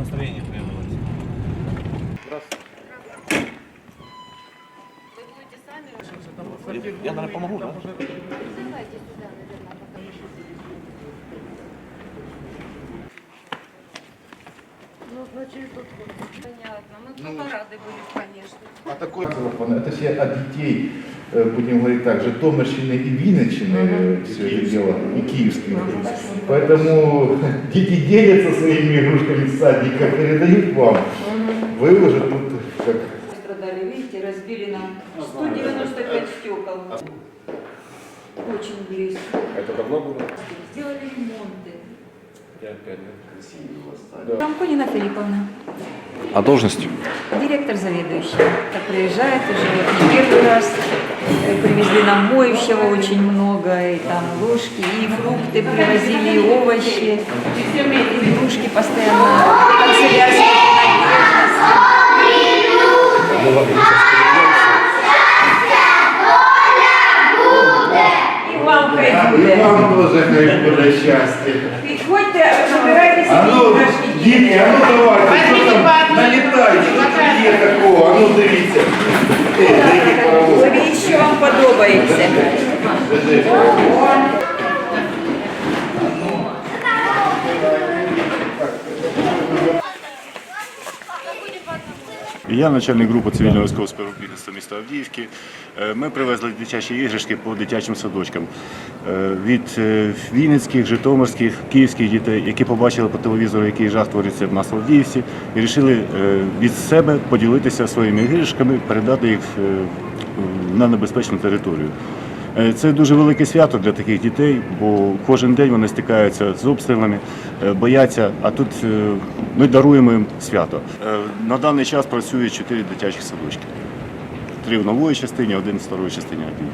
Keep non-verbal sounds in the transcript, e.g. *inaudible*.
настроение требовать. Здравствуйте. Вы? Я, я наверное, помогу, да? Ну, значит, тут Понятно. Мы ну, рады были, конечно. А такой... Это все от детей будем говорить так, Житомирщины и Винниччины э, все это дело, и киевских. Поэтому *laughs* дети делятся своими игрушками с садика, передают вам. Вы уже тут как Пострадали, видите, разбили нам 195 стекол. Очень близко. Это давно было? Сделали ремонты. Я опять, Рамко Нина Филипповна, А должность? директор заведующий. Так приезжает уже не первый раз. Э, Привезли нам моющего очень много, и там ложки, и фрукты привозили, и овощи, и игрушки постоянно, канцелярские Мы вам И вам хай И буде. вам тоже хай буде щастя. Підходьте, забирайте А ну, собі іграшки. дітки, а ну давайте, Подобається. Держи. Я начальник групи цивільного військового співробітництва міста Авдіївки. Е, Ми привезли дитячі іграшки по дитячим садочкам Е, від е, вінницьких, житомирських, київських дітей, які побачили по телевізору, який жах твориться в нас в Авдіївці, і вирішили від себе поділитися своїми іграшками, передати їх на небезпечну територію. Е, Це дуже велике свято для таких дітей, бо кожен день вони стикаються з обстрілами, е, бояться, а тут е, ми даруємо їм свято. На даний час працює чотири дитячих садочки. Три в нової частині, один в старої частині.